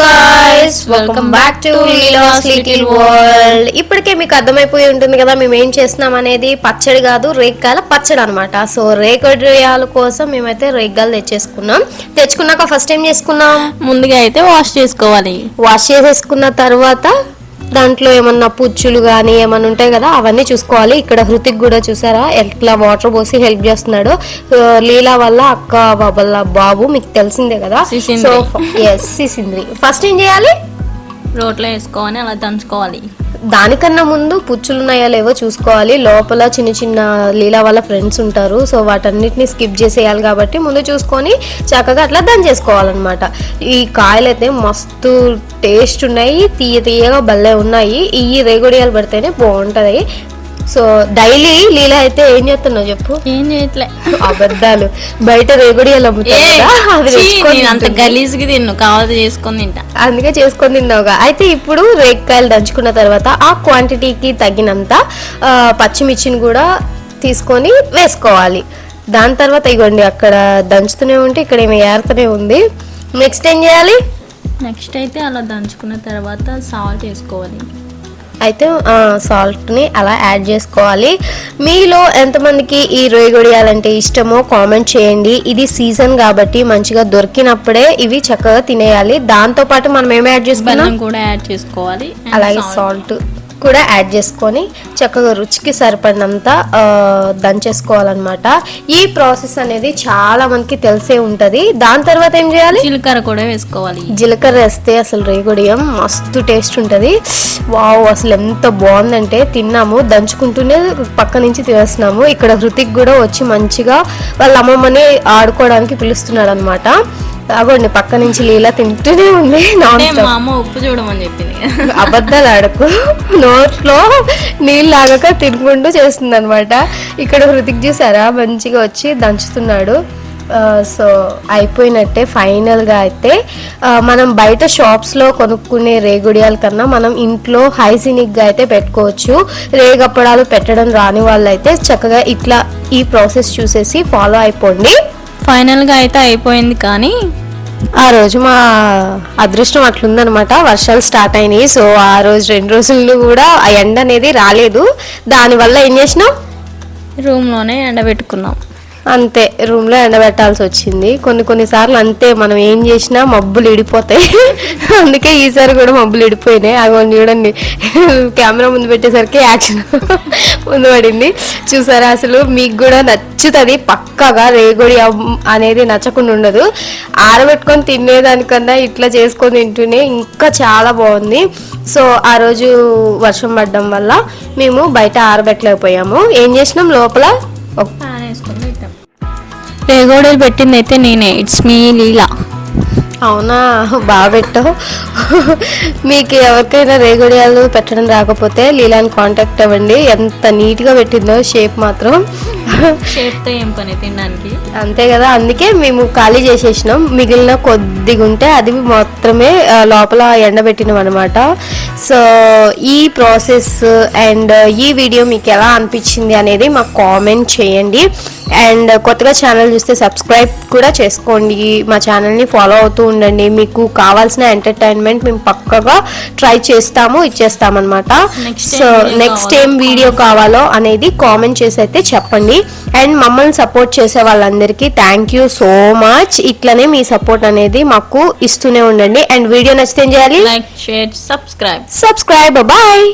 Guys welcome back to Leela's little world ఇప్పటికే మీకు అర్థమైపోయి ఉంటుంది కదా మేము ఏం చేస్తున్నాం అనేది? పచ్చడి కాదు రేగ్గాల పచ్చడి అనమాట సో రేగడియాల కోసం మేమైతే రేగ్గాలు తెచ్చేసుకున్నాం. తెచ్చుకున్నాక ఫస్ట్ ఏం చేసుకున్నాం? ముందుగా అయితే వాష్ చేసుకోవాలి. వాష్ చేసేసుకున్న తర్వాత దాంట్లో ఏమన్నా పుచ్చులు కానీ ఏమన్నా ఉంటాయి కదా అవన్నీ చూసుకోవాలి. ఇక్కడ హృతిక్ కూడా చూసారా? ఎట్లా వాటర్ పోసి హెల్ప్ చేస్తున్నాడు. లీలా వల్ల అక్క వాళ్ళ బాబు మీకు తెలిసిందే కదా. So yes సిసింద్రి. ఫస్ట్ ఏం చేయాలి? రోట్లో వేసుకోవాలి అలా దంచుకోవాలి. దానికన్నా ముందు పుచ్చులున్నాయా లేవో చూసుకోవాలి. లోపల చిన్న చిన్న లీలా వాళ్ళ ఫ్రెండ్స్ ఉంటారు. సో వాటన్నిటిని స్కిప్ చేసేయాలి కాబట్టి ముందు చూసుకొని చక్కగా అట్లా దంచేసుకోవాలన్నమాట చేసుకోవాలన్నమాట. ఈ కాయలు అయితే మస్తు టేస్ట్ ఉన్నాయి. తీయ తీయగా భలే ఉన్నాయి. ఈ రేగుడియాలు పడితేనే బాగుంటుంది. సో డైలీ లీలా అయితే ఏం చేస్తున్నావు చెప్పు? ఏం చేయట్లే. అబద్ధాలు. బయట నేను అంత తింటుంది. గలీజ్కి తిన్ను కావాలి చేసుకొని తింటా. అందుకే చేసుకొని తిన్నావుగా. అయితే ఇప్పుడు రేక్కాయలు దంచుకున్న తర్వాత ఆ క్వాంటిటీకి తగినంత పచ్చిమిర్చిని కూడా తీసుకొని వేసుకోవాలి. దాని తర్వాత ఇగోండి అక్కడ దంచుతూనే ఉంటే ఇక్కడ ఏమి ఏరుతూనే ఉంది. నెక్స్ట్ ఏం చేయాలి? నెక్స్ట్ అయితే అలా దంచుకున్న తర్వాత సాల్ట్ వేసుకోవాలి. అయితే సాల్ట్ని అలా యాడ్ చేసుకోవాలి. మీలో ఎంతమందికి ఈ రొయ్యగొడియాలంటే ఇష్టమో కామెంట్ చేయండి. ఇది సీజన్ కాబట్టి మంచిగా దొరికినప్పుడే ఇవి చక్కగా తినేయాలి. దాంతో పాటు మనం ఏం యాడ్ చేసుకున్నాం? బెల్లం కూడా యాడ్ చేసుకోవాలి. అలాగే. సాల్ట్. కూడా యాడ్ చేసుకొని చక్కగా రుచికి సరిపడినంత దంచేసుకోవాలన్నమాట. ఈ ప్రాసెస్ అనేది చాలా మందికి తెలిసే ఉంటది. దాని తర్వాత ఏం చేయాలి? జీలకర్ర కూడా వేసుకోవాలి. జీలకర్ర వేస్తే అసలు రేగుడియం మస్తు టేస్ట్ ఉంటుంది. వావ్ అసలు ఎంత బాగుందంటే తిన్నాము దంచుకుంటూనే పక్క నుంచి తినేస్తున్నాము. ఇక్కడ హృతిక్ కూడా వచ్చి మంచిగా వాళ్ళ అమ్మమ్మని ఆడుకోవడానికి పిలుస్తున్నాడు అనమాట అగోండి పక్క నుంచి లీలా తింటూనే ఉంది నాన్ మా అమ్మ ఉప్పు చూడమని చెప్పింది. అబద్ధాలు ఆడకు. నోట్లో నీళ్ళు లాగక తినుకుంటూ చేస్తుంది అనమాట ఇక్కడ హృతిక్ చూసారా? మంచిగా వచ్చి దంచుతున్నాడు. సో అయిపోయినట్టే ఫైనల్గా అయితే మనం బయట షాప్స్లో కొనుక్కునే రేగుడియాల కన్నా మనం ఇంట్లో హైజీనిక్గా అయితే పెట్టుకోవచ్చు. రేగప్పడాలు పెట్టడం రాని వాళ్ళైతే చక్కగా ఇట్లా ఈ ప్రాసెస్ చూసేసి ఫాలో అయిపోండి. ఫైనల్గా అయితే అయిపోయింది కానీ ఆ రోజు మా అదృష్టం అట్లుందనమాట వర్షాలు స్టార్ట్ అయినాయి. సో ఆ రోజు రెండు రోజులు కూడా ఆ ఎండ అనేది రాలేదు. దానివల్ల ఏం చేసినాం? రూమ్లోనే ఎండబెట్టుకున్నాం. అంతే రూమ్లో ఎండబెట్టాల్సి వచ్చింది. కొన్ని కొన్ని సార్లు అంతే మనం ఏం చేసినా మబ్బులు ఇడిపోతాయి. అందుకే ఈసారి కూడా మబ్బులు ఇడిపోయినాయి. అవి చూడండి. కెమెరా ముందు పెట్టేసరికి యాక్షన్ ముందు పడింది. చూసారా అసలు? మీకు కూడా నచ్చుతుంది పక్కగా రేగుడి అనేది నచ్చకుండా ఉండదు. ఆరబెట్టుకొని తినేదానికన్నా ఇట్లా చేసుకొని తింటూనే ఇంకా చాలా బాగుంది. సో ఆ రోజు వర్షం పడడం వల్ల మేము బయట ఆరబెట్టలేకపోయాము. ఏం చేసినాం లోపల? రేగోడలు పెట్టింది అయితే నేనే. ఇట్స్ మీ లీలా అవునా? బాగా పెట్టావు. మీకు ఎవరికైనా రేగుడియాలు పెట్టడం రాకపోతే లీలాని కాంటాక్ట్ అవ్వండి. ఎంత నీట్గా పెట్టిందో షేప్ మాత్రం. షేప్తో ఏం పని తినడానికి? అంతే కదా అందుకే మేము ఖాళీ చేసేసినాం. మిగిలిన కొద్దిగా ఉంటే అది మాత్రమే లోపల ఎండబెట్టినాం అనమాట సో ఈ ప్రాసెస్ అండ్ ఈ వీడియో మీకు ఎలా అనిపించింది అనేది మాకు కామెంట్ చేయండి. అండ్ కొత్తగా ఛానల్ చూస్తే సబ్స్క్రైబ్ కూడా చేసుకోండి. మా ఛానల్ని ఫాలో అవుతూ ఉండండి. మీకు కావాల్సిన ఎంటర్టైన్మెంట్ మేము పక్కగా ట్రై చేస్తాము ఇచ్చేస్తామన్నమాట. సో నెక్స్ట్ ఏం వీడియో కావాలో అనేది కామెంట్ చేసి అయితే చెప్పండి. అండ్ మమ్మల్ని సపోర్ట్ చేసే వాళ్ళందరికీ థ్యాంక్ యూ సో మచ్ ఇట్లనే మీ సపోర్ట్ అనేది మాకు ఇస్తూనే ఉండండి. అండ్ వీడియో నచ్చితే ఏం చేయాలి? Like share subscribe subscribe bye